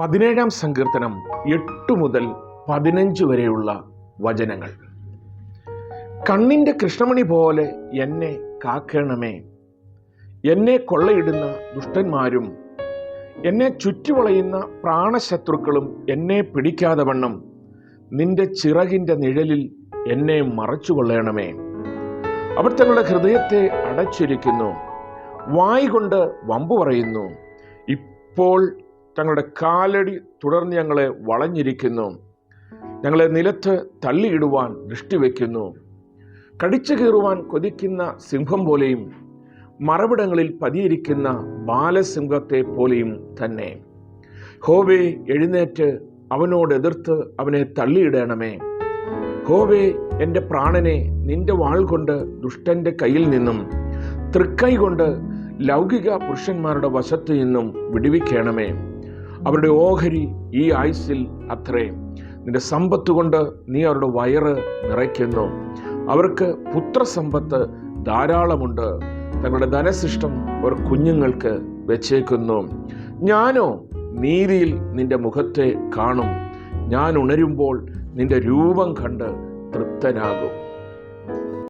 പതിനേഴാം സങ്കീർത്തനം എട്ട് മുതൽ പതിനഞ്ച് വരെയുള്ള വചനങ്ങൾ. കണ്ണിന്റെ കൃഷ്ണമണി പോലെ എന്നെ കാക്കണമേ. എന്നെ കൊള്ളയിടുന്ന ദുഷ്ടന്മാരും എന്നെ ചുറ്റുവളയുന്ന പ്രാണശത്രുക്കളും എന്നെ പിടിക്കാതെ വണ്ണം. നിന്റെ ചിറകിന്റെ നിഴലിൽ എന്നെ മറച്ചുകൊള്ളണമേ. അവർ തങ്ങളുടെ ഹൃദയത്തെ അടച്ചിരിക്കുന്നു. വായ് കൊണ്ട് വമ്പു പറയുന്നു. ഇപ്പോൾ തങ്ങളുടെ കാലടി തുടർന്ന് ഞങ്ങളെ വളഞ്ഞിരിക്കുന്നു. ഞങ്ങളെ നിലത്ത് തള്ളിയിടുവാൻ ദൃഷ്ടിവെക്കുന്നു കടിച്ചു കീറുവാൻ കൊതിക്കുന്ന സിംഹം പോലെയും മറവിടങ്ങളിൽ പതിയിരിക്കുന്ന ബാലസിംഹത്തെ പോലെയും തന്നെ. ഹോവേ എഴുന്നേറ്റ് അവനോട് എതിർത്ത് അവനെ തള്ളിയിടണമേ. ഹോവേ എന്റെ പ്രാണനെ നിന്റെ വാൾ കൊണ്ട് ദുഷ്ടന്റെ കയ്യിൽ നിന്നും തൃക്കൈ കൊണ്ട് ലൗകിക പുരുഷന്മാരുടെ വശത്തു നിന്നും വിടുവിക്കണമേ. അവരുടെ ഓഹരി ഈ ആയുസ്സിൽ അത്രയും നിന്റെ സമ്പത്ത് കൊണ്ട് നീ അവരുടെ വയറ് നിറയ്ക്കുന്നു. അവർക്ക് പുത്രസമ്പത്ത് ധാരാളമുണ്ട്. തങ്ങളുടെ ധനശിഷ്ടം അവർ കുഞ്ഞുങ്ങൾക്ക് വെച്ചേക്കുന്നു. ഞാനോ നീതിയിൽ നിന്റെ മുഖത്തെ കാണും. ഞാൻ ഉണരുമ്പോൾ നിന്റെ രൂപം കണ്ട് തൃപ്തനാകും.